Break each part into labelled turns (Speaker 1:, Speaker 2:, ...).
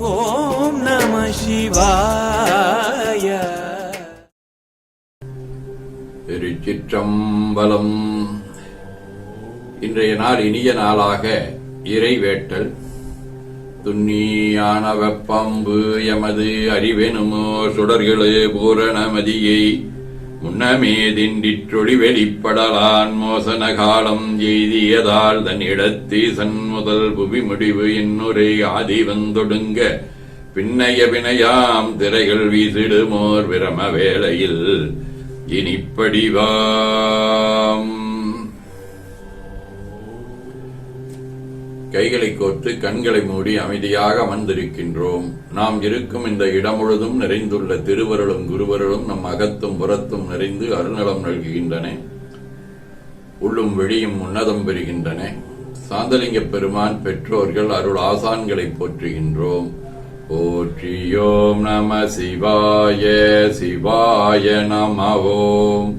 Speaker 1: ஓம் நம சிவாய.
Speaker 2: திருச்சிற்றம்பலம். இன்றைய நாள் இனிய நாளாக இறைவேட்டல். துண்ணியான வெப்பம்பு எமது அறிவெனுமோ சுடர்களே பூரணமதியை முன்னமே திண்டிற்றொளி வெளிப்படலான் மோசன காலம் எய்தியதால் தன் இடத்தீசன் முதல் புவி முடிவு இன்னுரை ஆதி வந்தொடுங்க. பின்னைய பிணையாம் திரைகள் வீசிடுமோர் விரம வேளையில் இனிப்படிவாம். கைகளை கோர்த்து கண்களை மூடி அமைதியாக அமர்ந்திருக்கின்றோம். நாம் இருக்கும் இந்த இடம் முழுதும் நிறைந்துள்ள திருவருளும் குருவருளும் நம் அகத்தும் புறத்தும் நிறைந்து அருநலம் நல்குகின்றன. உள்ளும் வெளியும் உன்னதம் பெறுகின்றன. சாந்தலிங்க பெருமான் பெற்றோர்கள் அருள் ஆசான்களை போற்றுகின்றோம். போற்றியோம் நம சிவாய சிவாய நம ஓம்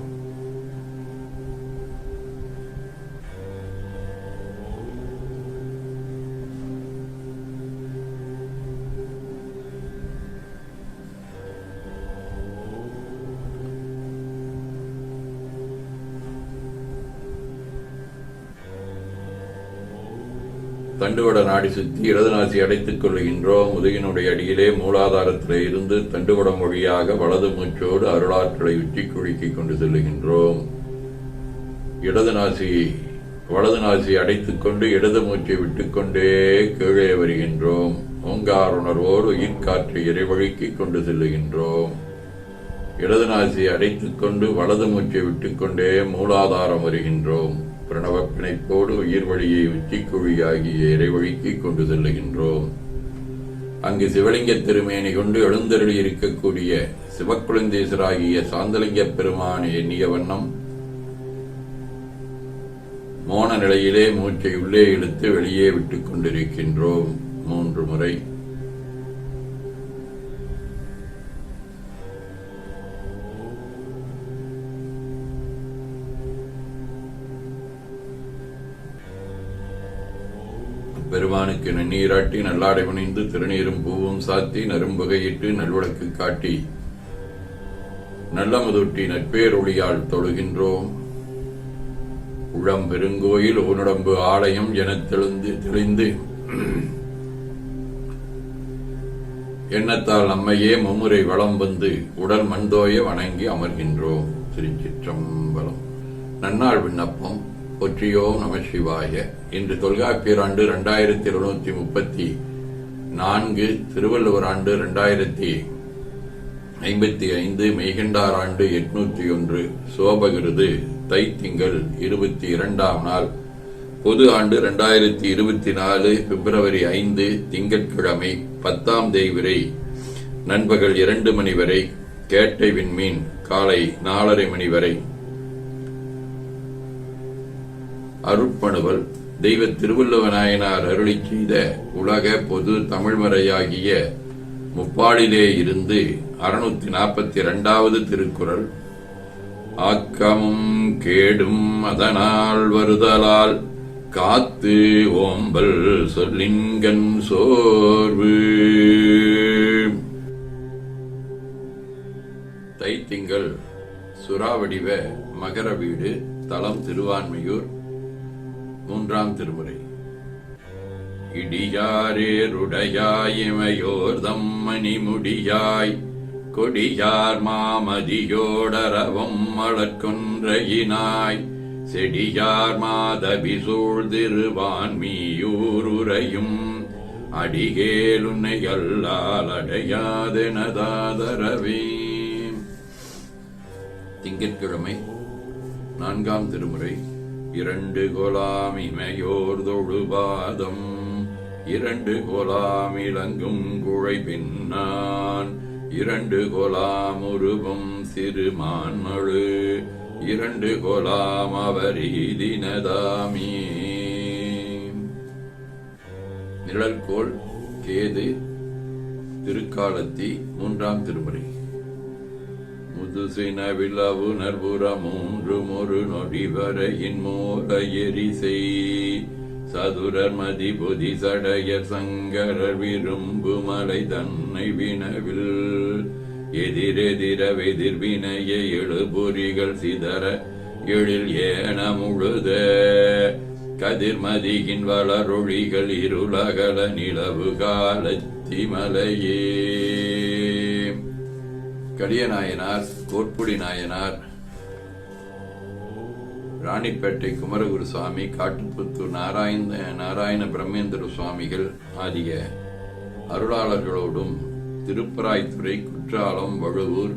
Speaker 2: தண்டுவட நாடி சுற்றி இடது நாசி அடைத்துக் கொள்கின்றோம் முதுகினுடைய அடியிலே மூலாதாரத்திலே இருந்து தண்டுவடம் வழியாக வலது மூச்சோடு அருளாற்றலை உச்சி குழுக்கிக் கொண்டு செல்லுகின்றோம். இடது நாசி வலது நாசி அடைத்துக் கொண்டு இடது மூச்சை விட்டுக்கொண்டே கீழே வருகின்றோம். ஓங்கார் உணர்வோடு உயிர்காற்றை இறைவழுக்கிக் கொண்டு செல்லுகின்றோம். இடது நாசி அடைத்துக் கொண்டு வலது மூச்சை விட்டுக்கொண்டே மூலாதாரம் வருகின்றோம். பிரணவ பிணைப்போடு உயிர் வழியை உச்சிக்குழியாகிய இறைவழிக்கு கொண்டு செல்லுகின்றோம். அங்கு சிவலிங்க திருமேனி கொண்டு எழுந்தருளி இருக்கக்கூடிய சிவக்குழந்தேசராகிய சாந்தலிங்க பெருமான் எண்ணிய வண்ணம் மோன நிலையிலே மூச்சை உள்ளே இழுத்து வெளியே விட்டுக் கொண்டிருக்கின்றோம். மூன்று முறை. பெருமானுக்கு நன்னீராட்டி நல்லாடை புனைந்து திருநீரும் பூவும் சாத்தி நரும்புகையிட்டு நல்விளக்கு காட்டி நல்லமுதொட்டி நட்பேரொழியால் தொழுகின்றோம். உளம் பெருங்கோயில் உன்னுடம்பு ஆலயம் என தெளிந்து தெளிந்து எண்ணத்தால் நம்மையே மும்முறை வளம் வந்து உடல் மண்தோய வணங்கி அமர்கின்றோம். திருச்சிற்றம்பலம். நன்னாள் விண்ணப்பம். பொற்றியோம் நம சிவாய. இன்று தொல்காப்பியர் ஆண்டு இரண்டாயிரத்தி இருநூத்தி முப்பத்தி நான்கு திருவள்ளுவர் ஆண்டு இரண்டாயிரத்தி ஐம்பத்தி ஐந்து மெய்கண்டார் ஆண்டு எட்நூத்தி ஒன்று சோபகிருது தைத்திங்கள் இருபத்தி இரண்டாம் நாள் பொது ஆண்டு இரண்டாயிரத்தி இருபத்தி நாலு பிப்ரவரி ஐந்து திங்கட்கிழமை பத்தாம் தேய்விரை நண்பகல் இரண்டு மணி வரை கேட்டை விண்மீன் காலை நாலரை மணி வரை. அருட்பணுவல் தெய்வ திருவள்ளுவ நாயனார் அருளி செய்த உலக பொது தமிழ்மறையாகிய முப்பாடிலே இருந்து அறுநூத்தி நாற்பத்தி இரண்டாவது திருக்குறள் ஆக்கமும் கேடும் அதனால் வருதலால் காத்து ஓம்பல் சொல்லின்கண் சோர்வு. தைத்திங்கள் சுறாவடிவ மகர வீடு தலம் திருவான்மையூர் மூன்றாம் திருமுறை. இடியாரேருடையாயிமையோர் தம்மணி முடியாய் கொடியார் மாமதியோடரவம் மலர்கொன்றையினாய் செடியார் மாதவி சூழ்திருவான் மீயூருரையும் அடிகேலுன்னை அல்லால் அடையாதெனதாதரவே. திங்கட்கிழமை நான்காம் திருமுறை. இரண்டு கொலாம் இமையோர் தொழுபாதம். இரண்டு கொலாம் இளங்கும் குழை பின்னான். இரண்டு கொலாம் உருவம் சிறுமான்மழு. இரண்டு கொலாம் அவரீதினதாமி நிழற்கோள் கேது திருக்காலத்தி மூன்றாம் திருமுறை. முதுசின விழாவு நற்புற மூன்று ஒரு நொடி வரையின் மூல எரிசை. சதுரர் மதி பொதி சடையர் சங்கரர் விரும்பு மலை தன்னை வினவில். எதிரெதிர வெதிர்வினைய எழுபொறிகள் சிதற எழில் ஏன முழுத. கதிர்மதியின் வளரொழிகள் இருளகல நிலவு காலத்தி மலையே. கலியநாயனார் கோட்புடி நாயனார் ராணிப்பேட்டை குமரகுரு சுவாமி காட்டுப்புத்தூர் நாராயண நாராயண பிரம்மேந்திர சுவாமிகள் ஆகிய அருளாளர்களோடும் திருப்பராய்த்துறை குற்றாலம் வழுவூர்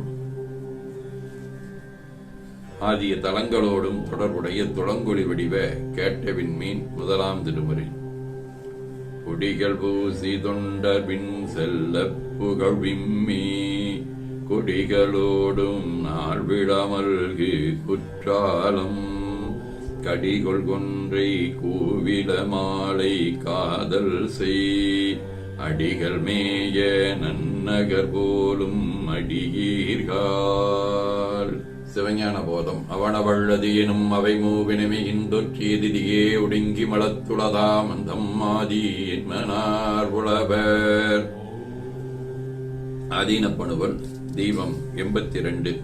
Speaker 2: ஆகிய தலங்களோடும் தொடர்புடைய துளங்கொழி வடிவ கேட்டவின் மீன் முதலாம் திருமுறை. கொடிகள் பூசி தொண்டர் செல்ல புகழ் விம்மி கொடிகளோடும் நாள் விழாமல்கு குற்றாலம். கடிகொள் கொன்றை கூவிட மாலை காதல் செய். அடிகள் மேய நன்னகர் போலும் அடியீர்கள் சிவஞான போதம். அவனவள்ளது எனும் அவை மூவினமே இந்தொற்றியதிதியே ஒடுங்கி மலத்துளதாம் அந்தம் ஆதி என்மனார் உளவர் ஆதீனப்பணுவல் தீபம் எண்பத்தி ரெண்டு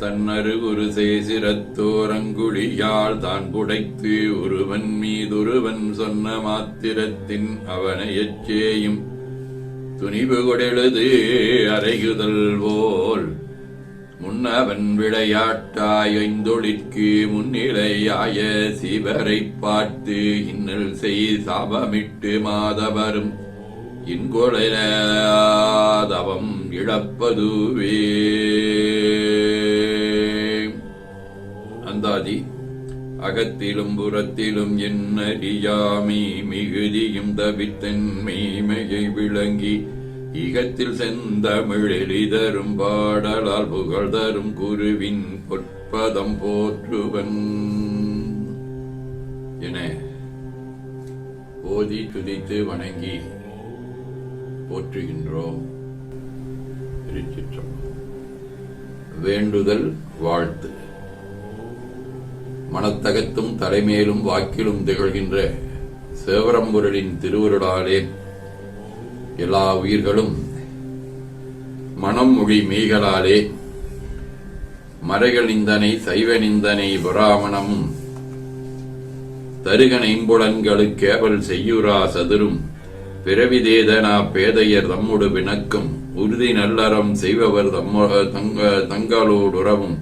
Speaker 2: தன்னரு ஒரு சேசிரத்தோரங்குழியால் தான் புடைத்து ஒருவன் மீதொருவன் சொன்ன மாத்திரத்தின் அவனை எச்சேயும் துணிவு கொடெழுது அறைகுதல் போல் முன்னவன் விளையாட்டாய் ஐந்தொழிற்கு முன்னிலையாய சிவரை பார்த்து இன்னல் செய் சாபமிட்டு மாதவரும் இன்கொலையாதவம் இழப்பதுவே. அந்தாதி அகத்திலும் புறத்திலும் என்னடியாமி மிகுதியும் தவித்தன் மெய்மையை விளங்கி இகத்தில் செந்தமிழெளிதரும் பாடலால் புகழ் தரும் குருவின் பொற்பதம் போற்றுவன். என ஓதி துதித்து வணங்கி போற்றுகின்றோம். திருச்சிற்றம்பலம். வேண்டுதல் வாழ்த்து. மனத்தகத்தும் தலைமேலும் வாக்கிலும் திகழ்கின்ற சேவரம்புரலின் திருவருளாலே எல்லா உயிர்களும் மனம் மொழி மெய்களாலே மறைகள் நிந்தனை சைவ நிந்தனை புராமணமும் தருகன செய்யுரா சதுரும். பிறவிதேதனா பேதையர் தம்முடு வினக்கும் உறுதி நல்லறம் செய்பவர் தம்ம தங்க தங்களோடுறவும்.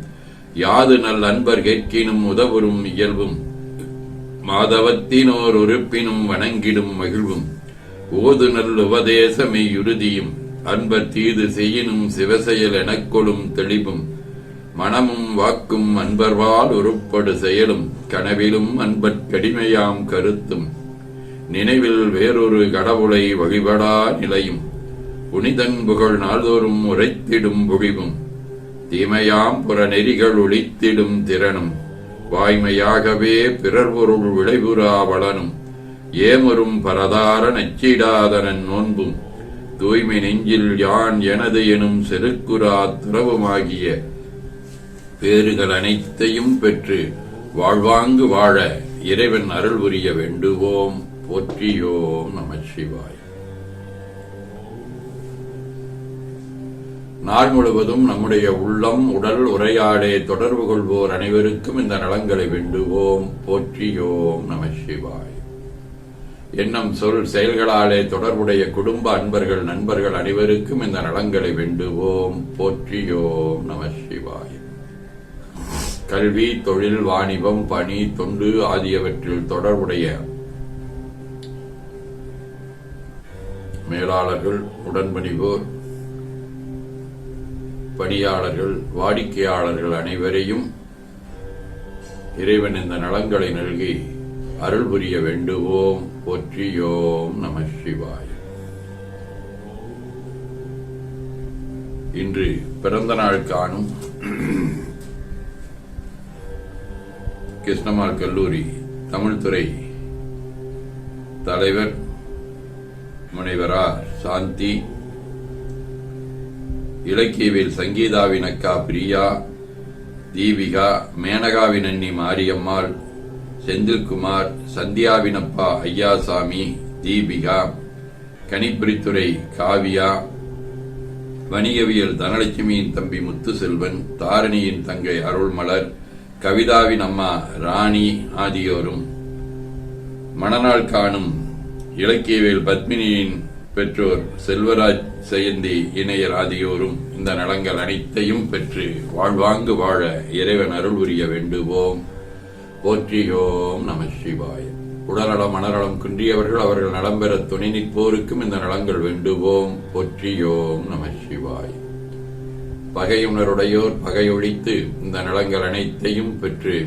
Speaker 2: யாது நல் அன்பர் கேட்கினும் உதவரும் இயல்பும். மாதவத்தினோர் உறுப்பினும் வணங்கிடும் மகிழ்வும். ஓது நல் உபதேசமே உறுதியும் அன்பர் தீது செய்யினும் சிவசெயல் எனக்கொளும் தெளிவும். மனமும் வாக்கும் அன்பர்வால் உருப்படு செயலும். கனவிலும் அன்பற் கடிமையாம் கருத்தும். நினைவில் வேறொரு கடவுளை வழிபடா நிலையும். புனிதன் புகழ் நாள்தோறும் உரைத்திடும் பொழிவும் தீமையாம் புற நெறிகள் ஒளித்திடும் திறனும். வாய்மையாகவே பிறர் பொருள் விளைபுறா வளனும். ஏமரும் பரதார நச்சிடாதனன் நோன்பும். தூய்மை நெஞ்சில் யான் எனது எனும் செருக்குரா துறவுமாகிய. பேறுகள் அனைத்தையும் பெற்று வாழ்வாங்கு வாழ இறைவன் அருள் புரிய வேண்டுவோம். போற்றியோம் நமச்சிவாய் நாள் முழுவதும் நம்முடைய உள்ளம் உடல் உரையாடே தொடர்பு கொள்வோர் அனைவருக்கும் இந்த நலங்களை வேண்டுவோம். போற்றியோம் நமசிவாய் எண்ணம் சொல் செயல்களாலே தொடர்புடைய குடும்ப அன்பர்கள் நண்பர்கள் அனைவருக்கும் இந்த நலங்களை வேண்டுவோம். போற்றியோம் நமசிவாய் கல்வி தொழில் வாணிபம் பணி தொண்டு ஆகியவற்றில் தொடர்புடைய மேலாளர்கள் உடன்பணிவோர் பணியாளர்கள் வாடிக்கையாளர்கள் அனைவரையும் இறைவன் இந்த நலங்களை நல்கி அருள் புரிய வேண்டுவோம். போற்றியோம் நம சிவாய. இன்று பிறந்த நாள் காணும் கிருஷ்ணமால் கல்லூரி தமிழ்துறை தலைவர் முனைவரா சாந்தி. இலக்கியவில் சங்கீதாவின் அக்கா பிரியா தீபிகா மேனகாவின் அண்ணி மாரியம்மாள் செந்தில்குமார் சந்தியாவினப்பா ஐயாசாமி தீபிகா கணிப்பொறித்துறை காவியா வணிகவியல் தனலட்சுமியின் தம்பி முத்துசெல்வன் தாரணியின் தங்கை அருள்மலர் கவிதாவின் அம்மா ராணி ஆகியோரும் மணநாள் காணும் இலக்கியவேல் பத்மினியின் பெற்றோர் செல்வராஜ் செயந்தி இணையர் ஆகியோரும் இந்த நலங்கள் அனைத்தையும் பெற்று வாழ்வாங்கு வாழ இறைவன் அருள் புரிய வேண்டுவோம். போற்றியோம் நம சிவாய. உடல்நலம் மனநலம் குன்றியவர்கள் அவர்கள் நலம் பெற துணை நிற்போருக்கும் இந்த நலங்கள் வேண்டுவோம். போற்றியோம் நம சிவாய. பகையுணருடையோர் பகையொழித்து இந்த நலங்கள் அனைத்தையும் பெற்று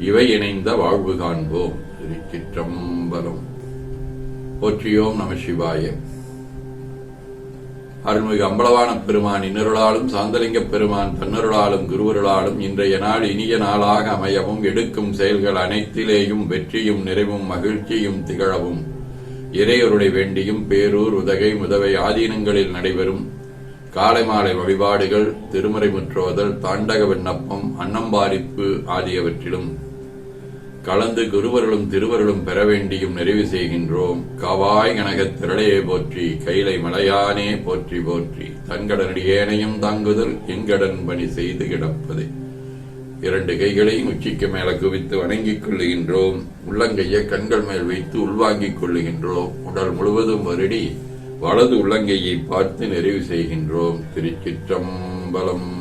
Speaker 2: இவை இணைந்த வாழ்வு காண்போம். திருச்சிற்றம்பலம். போற்றியோம் நம சிவாய. அருள்மிகு அம்பலவான பெருமான் இன்னருளாலும் சாந்தலிங்க பெருமான் தன்னருளாலும் குருவருளாலும் இன்றைய நாள் இனிய நாளாக அமையவும் எடுக்கும் செயல்கள் அனைத்திலேயும் வெற்றியும் நிறைவும் மகிழ்ச்சியும் திகழவும். இறையருளை வேண்டியும் பேரூர் உதகை முதவை ஆதீனங்களில் நடைபெறும். காலை மாலை வழிபாடுகள் திருமறை முற்றுவதல் தாண்டக விண்ணப்பம் அன்னம்பாரிப்பு ஆகியவற்றிலும். கலந்து குருவர்களும் திருவருளும் பெற வேண்டியும் நிறைவு செய்கின்றோம். காவாய் கனகத் திரளையே போற்றி கைலை மலையானே போற்றி போற்றி தன்கடனடியேனையும் தாங்குதல் என்கடன் பணி செய்து கிடப்பது. இரண்டு கைகளையும் உச்சிக்கு மேல குவித்து வணங்கிக் கொள்ளுகின்றோம். உள்ளங்கையை கண்கள் மேல் வைத்து உள்வாங்கிக் கொள்ளுகின்றோம். உடல் முழுவதும் வருடி வலது உள்ளங்கையை பார்த்து நிறைவு செய்கின்றோம். திருச்சிற்றம்பலம்.